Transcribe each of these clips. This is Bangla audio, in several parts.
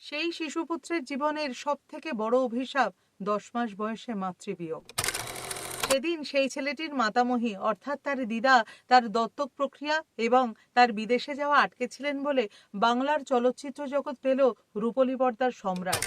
সেই শিশুপুত্রের জীবনের সব থেকে বড় অভিশাপ দশ মাস বয়সে মাতৃবিয়োগ। সেদিন সেই ছেলেটির মাতামহী, অর্থাৎ তার দিদা, তার দত্তক প্রক্রিয়া এবং তার বিদেশে যাওয়া আটকে ছিলেন বলে বাংলার চলচ্চিত্র জগৎ পেল রূপলী পর্দার সম্রাট।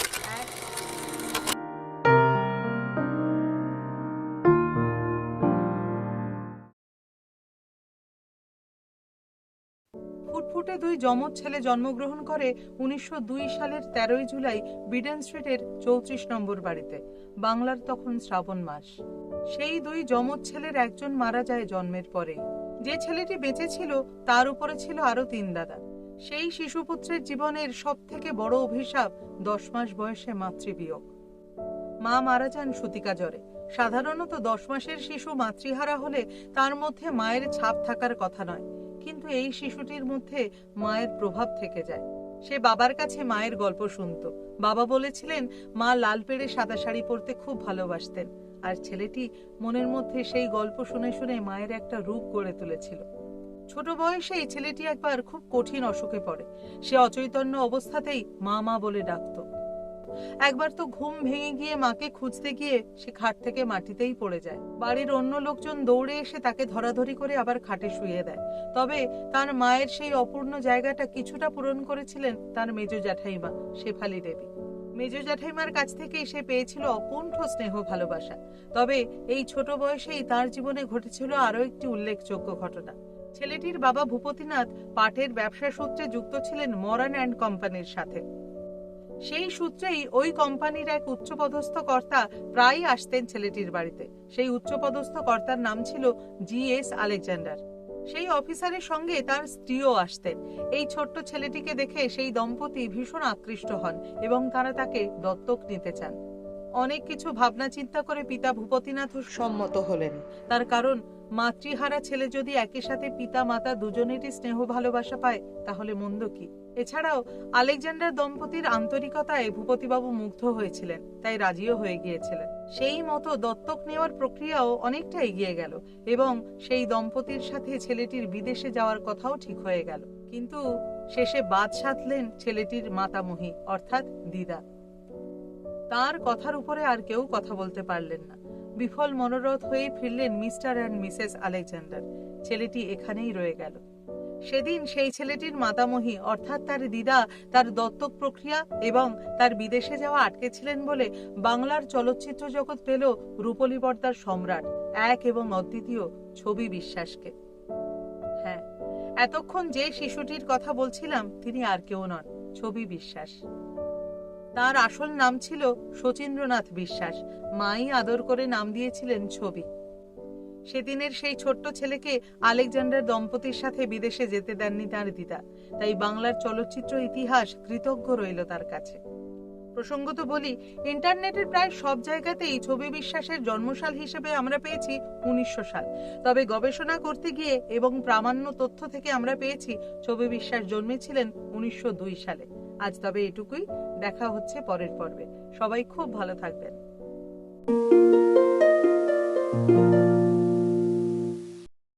ফুটফুটে দুই যমজ ছেলে জন্মগ্রহণ করে উনিশশো দুই সালের তেরোই জুলাই বিডেন স্ট্রিটের চৌত্রিশ নম্বর বাড়িতে, বাংলার তখন শ্রাবণ মাস। সেই দুই যমজ ছেলের একজন মারা যায় জন্মের পরে। যে ছেলেটি বেঁচে ছিল, তার উপরে ছিল আরও তিন দাদা। সেই শিশুপুত্রের জীবনের সব থেকে বড় অভিশাপ দশ মাস বয়সে মাতৃবিয়োগ। মা মারা যান সুতিকা জ্বরে। সাধারণত দশ মাসের শিশু মাতৃহারা হলে তার মধ্যে মায়ের ছাপ থাকার কথা নয়। কিন্তু এই শিশুটির মধ্যে মায়ের প্রভাব থেকে যায়। সে বাবার কাছে মায়ের গল্প শুনত। বাবা বলেছিলেন, মা লাল পেড়ে সাদা শাড়ি পরতে খুব ভালোবাসতেন। আর ছেলেটি মনের মধ্যে সেই গল্প শুনে শুনে মায়ের একটা রূপ গড়ে তুলেছিল। ছোট বয়সেই ছেলেটি একবার খুব কঠিন অসুখে পড়ে। সে অচৈতন্য অবস্থাতেই মা মা বলে ডাকতো। একবার তো ঘুম ভেঙে গিয়ে মাকে খুঁজতে গিয়ে সে খাট থেকে মাটিতেই পড়ে যায়। বাড়ির অন্য লোকজন দৌড়ে এসে তাকে ধরাধরি করে আবার খাটে শুয়ে দেয়। তবে তার মায়ের সেই অপূর্ণ জায়গাটা কিছুটা পূরণ করেছিলেন তার মেজ জ্যাঠাইমা, শেফালি দেবী। মেজ জ্যাঠাইমার কাছ থেকেই সে পেয়েছিল অকুণ্ঠ স্নেহ ভালোবাসা। তবে এই ছোট বয়সেই তার জীবনে ঘটেছিল আরও একটি উল্লেখযোগ্য ঘটনা। ছেলেটির বাবা ভূপতিনাথ পাটের ব্যবসা সূত্রে যুক্ত ছিলেন মরান অ্যান্ড কোম্পানির সাথে। সেই সূত্রেই ওই কোম্পানির এক উচ্চপদস্থ কর্তা প্রায়ই আসতেন ছেলেটির বাড়িতে। সেই উচ্চপদস্থ কর্তার নাম ছিল জি এস আলেকজান্ডার। সেই অফিসারের সঙ্গে তার স্ত্রীও আসতেন। এই ছোট্ট ছেলেটিকে দেখে সেই দম্পতি ভীষণ আকৃষ্ট হন এবং তারা তাকে দত্তক নিতে চান। অনেক কিছু ভাবনা চিন্তা করে পিতা ভূপতিনাথ সম্মত হলেন। তার কারণ মাতৃহারা ছেলে যদি একই সাথে পিতা মাতা দুজনেরই স্নেহ ভালোবাসা পায়, তাহলে মন্দ কি? এছাড়াও, আলেকজান্ডার দম্পতির আন্তরিকতায় ভূপতিবাবু মুগ্ধ হয়েছিলেন, তাই রাজিও হয়ে গিয়েছিলেন। সেই মতো দত্তক নেওয়ার প্রক্রিয়াও অনেকটা এগিয়ে গেল এবং সেই দম্পতির সাথে ছেলেটির বিদেশে যাওয়ার কথাও ঠিক হয়ে গেল। কিন্তু শেষে বাদ সাধলেন ছেলেটির মাতামহী, অর্থাৎ দিদা। তার কথার উপরে আর কেউ কথা বলতে পারলেন না। বিফল মনোরথ হয়ে ফিরলেন মিস্টার অ্যান্ড মিসেস আলেকজান্ডার। ছেলেটি এখানেই রয়ে গেল। সেদিন সেই ছেলেটির মাতামহী, অর্থাৎ তার দিদা, তার দত্তক প্রক্রিয়া এবং তার বিদেশে যাওয়া আটকে ছিলেন বলে বাংলার চলচ্চিত্র জগৎ পেল রূপলী পর্দার সম্রাট, এক এবং অদ্বিতীয় ছবি বিশ্বাসকে। হ্যাঁ এতক্ষণ যে শিশুটির কথা বলছিলাম, তিনি আর কেউ নন, ছবি বিশ্বাস। তার আসল নাম ছিল শচীন্দ্রনাথ বিশ্বাস। মাই আদর করে নাম দিয়েছিলেন ছবি। সেদিনের সেই ছোট্ট ছেলেকে আলেকজান্ডার দম্পতির সাথে বিদেশে যেতে দেননি তার দিদা। তাই বাংলার চলচ্চিত্র ইতিহাস কৃতজ্ঞ রইল তার কাছে। প্রসঙ্গত বলি, ইন্টারনেটের প্রায় সব জায়গাতেই ছবি বিশ্বাসের জন্মসাল হিসেবে আমরা পেয়েছি উনিশশো সাল। তবে গবেষণা করতে গিয়ে এবং প্রামাণ্য তথ্য থেকে আমরা পেয়েছি, ছবি বিশ্বাস জন্মেছিলেন উনিশশো দুই সালে। আজ তবে এটুকুই। দেখা হচ্ছে পরের পর্বে। সবাই খুব ভালো থাকবেন।